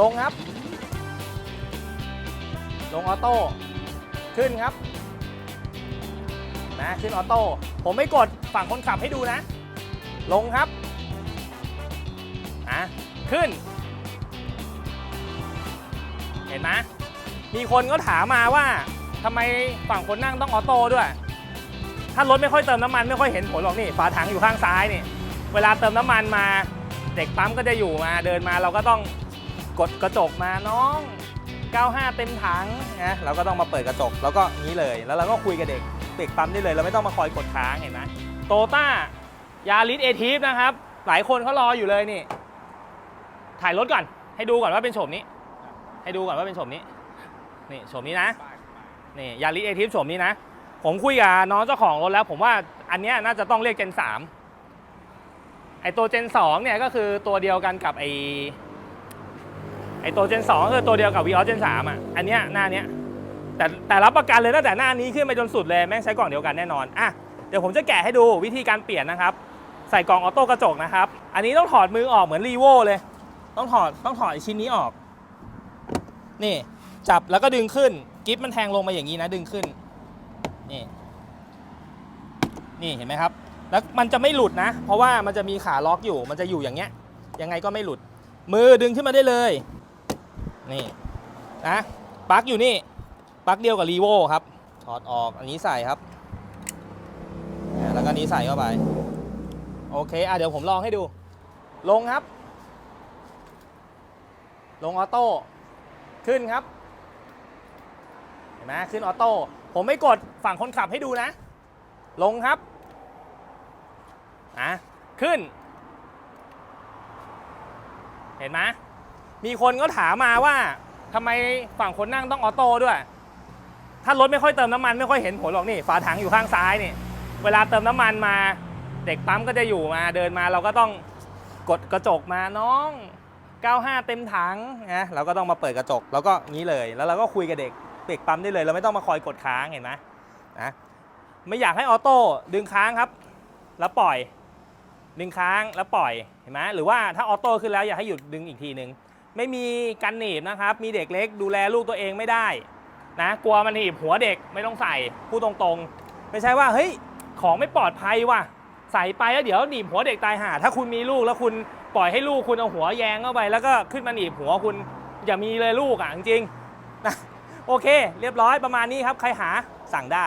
ลงครับ ลงออโต้ ขึ้นครับ นะ ขึ้นออโต้ ผมไม่กดฝั่งคนขับให้ดูนะ ลงครับ อะ ขึ้น เห็นไหมมีคนก็ถามมาว่าทำไมฝั่งคนนั่งต้องออโต้ด้วย ถ้ารถไม่ค่อยเติมน้ำมันไม่ค่อยเห็นผลหรอกนี่ ฝาถังอยู่ข้างซ้ายนี่ เวลาเติมน้ำมันมา เด็กปั๊มก็จะอยู่มาเดินมาเราก็ต้อง กดกระจกมาน้อง 95 เต็มถังนะเราก็ต้องมาเปิดกระจกแล้วก็นี้เลย แล้วเราก็คุยกับเด็กเด็กปั๊มได้เลย เราไม่ต้องมาคอยกดค้างเห็นไหมโตต้ายาริสเอทีฟนะครับ หลายคนเขารออยู่เลยนี่ ถ่ายรถก่อน ให้ดูก่อนว่าเป็นโฉมนี้ ให้ดูก่อนว่าเป็นโฉมนี้ นี่โฉมนี้นะ นี่ยาริสเอทีฟโฉมนี้นะ ผมคุยกับน้องเจ้าของรถแล้ว ผมว่าอันนี้น่าจะต้องเรียกเจน3ไอตัวเจน2เนี่ยก็คือตัวเดียวกันกับไอ ไอตัวเจน2ก็คือตัวเดียวกับ v ีออสเจน3อะ อันเนี้ยหน้าเนี้ยแต่แต่รับประกันเลยตั้งแต่หน้านี้ขึ้นไปจนสุดเลยแม่งใช้กล่องเดียวกันแน่นอนอะเดี๋ยวผมจะแกะให้ดูวิธีการเปลี่ยนนะครับ ใส่กล่องออโต้กระจกนะครับ อันนี้ต้องถอดมือออกเหมือนรีโวเลย ต้องถอดต้องถอดชิ้นนี้ออก นี่จับแล้วก็ดึงขึ้นกิฟมันแทงลงมาอย่างนี้นะดึงขึ้น นี่ นี่เห็นไหมครับ แล้วมันจะไม่หลุดนะ เพราะว่ามันจะมีขาล็อกอยู่ มันจะอยู่อย่างเงี้ย ยังไงก็ไม่หลุด มือดึงขึ้นมาได้เลย นี่นะปลั๊กอยู่นี่ปลั๊กเดียวกับรีโวครับถอดออกอันนี้ใส่ครับแล้วก็นนี้ใส่เข้าไป โอเคอะเดี๋ยวผมลองให้ดู ลงครับ ลงออโต้ขึ้นครับเห็นไหมขึ้นออโต้ผมไม่กดฝั่งคนขับให้ดูนะ ลงครับอะขึ้น เห็นไหม มีคนก็ถามมาว่าทำไมฝั่งคนนั่งต้องออโต้ด้วย ถ้ารถไม่ค่อยเติมน้ำมันไม่ค่อยเห็นผลหรอกนี่ฝาถังอยู่ข้างซ้ายนี่ เวลาเติมน้ำมันมา เด็กปั๊มก็จะอยู่มาเดินมาเราก็ต้องกดกระจกมาน้อง 95 เต็มถังนะเราก็ต้องมาเปิดกระจกแล้วก็งี้เลย แล้วเราก็คุยกับเด็กเด็กปั๊มได้เลย เราไม่ต้องมาคอยกดค้างเห็นไหมนะไม่อยากให้ออโต้ดึงค้างครับ แล้วปล่อย ดึงค้างแล้วปล่อยเห็นไหมหรือว่าถ้าออโต้ขึ้นแล้วอยากให้หยุดดึงอีกทีหนึ่ง ไม่มีกันหนีบนะครับ มีเด็กเล็กดูแลลูกตัวเองไม่ได้นะกลัวมันหนีบหัวเด็กไม่ต้องใส่พูดตรงๆ ไม่ใช่ว่าเฮ้ยของไม่ปลอดภัยว่ะใส่ไปแล้วเดี๋ยวหนีบหัวเด็กตายห่าถ้าคุณมีลูกแล้วคุณปล่อยให้ลูกคุณเอาหัวแยงเข้าไป แล้วก็ขึ้นมาหนีบหัวคุณอย่ามีเลยลูกอะจริงๆนะโอเค เรียบร้อยประมาณนี้ครับ ใครหาสั่งได้